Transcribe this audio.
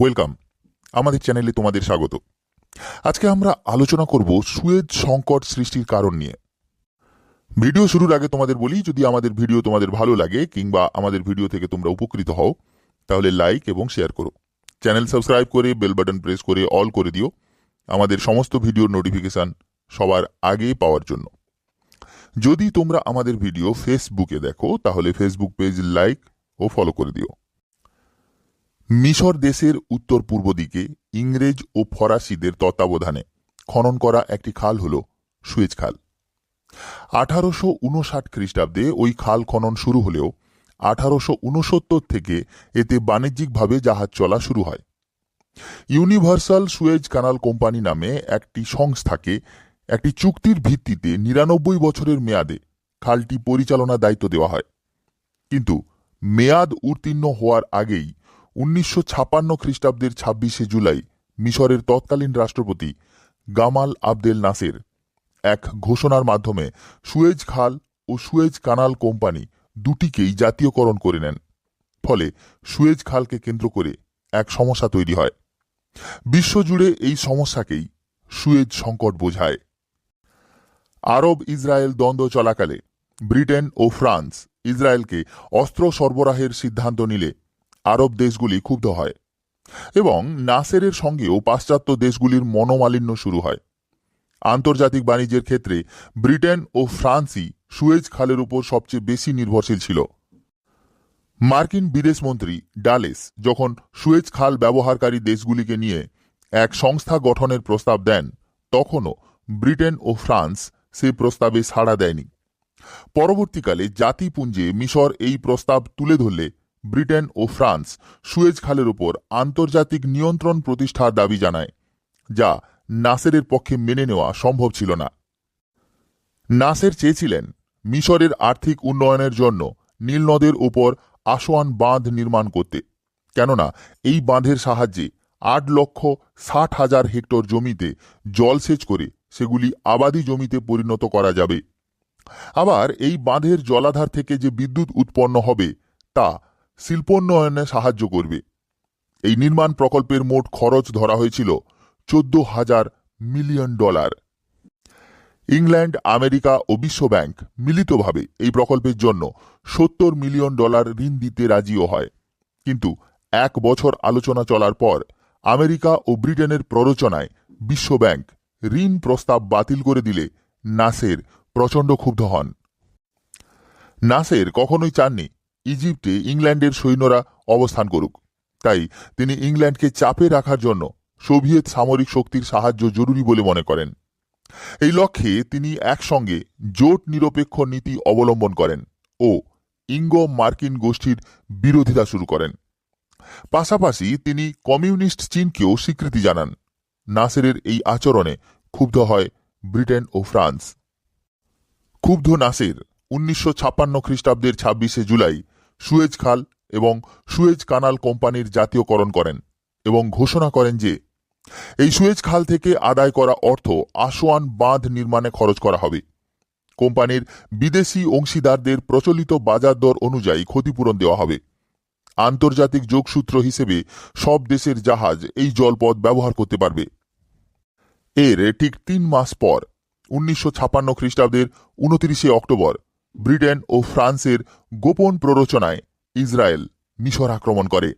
Welcome. আমাদের চ্যানেলে তোমাদের স্বাগত। আজকে আমরা আলোচনা করব সুয়েজ সংকট সৃষ্টির কারণ নিয়ে। ভিডিও শুরুর আগে তোমাদের বলি, যদি আমাদের ভিডিও তোমাদের ভালো লাগে কিংবা আমাদের ভিডিও থেকে তোমরা উপকৃত হও, তাহলে লাইক এবং শেয়ার করো। চ্যানেল সাবস্ক্রাইব করে বেল বাটন প্রেস করে অল করে দিও। আমাদের সমস্ত ভিডিওর নোটিফিকেশন সবার আগে পাওয়ার জন্য। যদি তোমরা আমাদের ভিডিও ফেসবুকে দেখো, তাহলে ফেসবুক পেজ লাইক ও ফলো করে দিও। মিশর দেশের উত্তর পূর্ব দিকে ইংরেজ ও ফরাসিদের তত্ত্বাবধানে খনন করা একটি খাল হল সুয়েজ খাল। আঠারোশো উনষাট খ্রিস্টাব্দে ওই খাল খনন শুরু হলেও আঠারোশো উনসত্তর থেকে এতে বাণিজ্যিকভাবে জাহাজ চলা শুরু হয়। ইউনিভার্সাল সুয়েজ কানাল কোম্পানি নামে একটি সংস্থাকে একটি চুক্তির ভিত্তিতে নিরানব্বই বছরের মেয়াদে খালটি পরিচালনার দায়িত্ব দেওয়া হয়। কিন্তু মেয়াদ উত্তীর্ণ হওয়ার আগেই উনিশশো ছাপান্ন খ্রিস্টাব্দের ছাব্বিশে জুলাই মিশরের তৎকালীন রাষ্ট্রপতি গামাল আবদেল নাসের এক ঘোষণার মাধ্যমে সুয়েজ খাল ও সুয়েজ কানাল কোম্পানি দুটিকেই জাতীয়করণ করে নেন। ফলে সুয়েজ খালকে কেন্দ্র করে এক সমস্যা তৈরি হয়। বিশ্বজুড়ে এই সমস্যাকেই সুয়েজ সংকট বোঝায়। আরব ইসরায়েল দ্বন্দ্ব চলাকালে ব্রিটেন ও ফ্রান্স ইসরায়েলকে অস্ত্র সরবরাহের সিদ্ধান্ত নিলে আরব দেশগুলি ক্ষুব্ধ হয় এবং নাসেরের সঙ্গেও পাশ্চাত্য দেশগুলির মনোমালিন্য শুরু হয়। আন্তর্জাতিক বাণিজ্যের ক্ষেত্রে ব্রিটেন ও ফ্রান্সই সুয়েজ খালের উপর সবচেয়ে বেশি নির্ভরশীল ছিল। মার্কিন বিদেশমন্ত্রী ডালেস যখন সুয়েজ খাল ব্যবহারকারী দেশগুলিকে নিয়ে এক সংস্থা গঠনের প্রস্তাব দেন, তখনও ব্রিটেন ও ফ্রান্স সে প্রস্তাবে সাড়া দেয়নি। পরবর্তীকালে জাতিপুঞ্জে মিশর এই প্রস্তাব তুলে ধরলে ব্রিটেন ও ফ্রান্স সুয়েজ খালের উপর আন্তর্জাতিক নিয়ন্ত্রণ প্রতিষ্ঠার দাবি জানায়, যা নাসেরের পক্ষে মেনে নেওয়া সম্ভব ছিল না। নাসের চেয়েছিলেন মিশরের আর্থিক উন্নয়নের জন্য নীলনদের উপর আসোয়ান বাঁধ নির্মাণ করতে, কেননা এই বাঁধের সাহায্যে আট লক্ষ ষাট হাজার হেক্টর জমিতে জলসেচ করে সেগুলি আবাদি জমিতে পরিণত করা যাবে। আবার এই বাঁধের জলাধার থেকে যে বিদ্যুৎ উৎপন্ন হবে, তা শিল্পোন্নয়নে সাহায্য করবে। এই নির্মাণ প্রকল্পের মোট খরচ ধরা হয়েছিল চোদ্দ হাজার মিলিয়ন ডলার। ইংল্যান্ড, আমেরিকা ও বিশ্ব ব্যাংক মিলিতভাবে এই প্রকল্পের জন্য সত্তর মিলিয়ন ডলার ঋণ দিতে রাজিও হয়। কিন্তু এক বছর আলোচনা চলার পর আমেরিকা ও ব্রিটেনের প্ররোচনায় বিশ্ব ব্যাংক ঋণ প্রস্তাব বাতিল করে দিলে নাসের প্রচণ্ড ক্ষুব্ধ হন। নাসের কখনোই চাননি ইজিপ্টে ইংল্যান্ডের সৈন্যরা অবস্থান করুক। তাই তিনি ইংল্যান্ডকে চাপে রাখার জন্য সোভিয়েত সামরিক শক্তির সাহায্য জরুরি বলে মনে করেন। এই লক্ষ্যে তিনি একসঙ্গে জোট নিরপেক্ষ নীতি অবলম্বন করেন ও ইঙ্গো মার্কিন গোষ্ঠীর বিরোধিতা শুরু করেন। পাশাপাশি তিনি কমিউনিস্ট চীনকেও স্বীকৃতি জানান। নাসেরের এই আচরণে ক্ষুব্ধ হয় ব্রিটেন ও ফ্রান্স। ক্ষুব্ধ নাসের উনিশশো ছাপ্পান্ন খ্রিস্টাব্দের ছাব্বিশে জুলাই সুয়েজ খাল এবং সুয়েজ কানাল কোম্পানির জাতীয়করণ করেন এবং ঘোষণা করেন যে, এই সুয়েজ খাল থেকে আদায় করা অর্থ আসোয়ান বাঁধ নির্মাণে খরচ করা হবে। কোম্পানির বিদেশি অংশীদারদের প্রচলিত বাজার দর অনুযায়ী ক্ষতিপূরণ দেওয়া হবে। আন্তর্জাতিক যোগসূত্র হিসেবে সব দেশের জাহাজ এই জলপথ ব্যবহার করতে পারবে। এর ঠিক তিন মাস পর, উনিশশো ছাপান্ন খ্রিস্টাব্দের উনত্রিশে অক্টোবর ব্রিটেন ও ফ্রান্সের গোপন প্ররোচনায় ইসরায়েল মিশর আক্রমণ করে।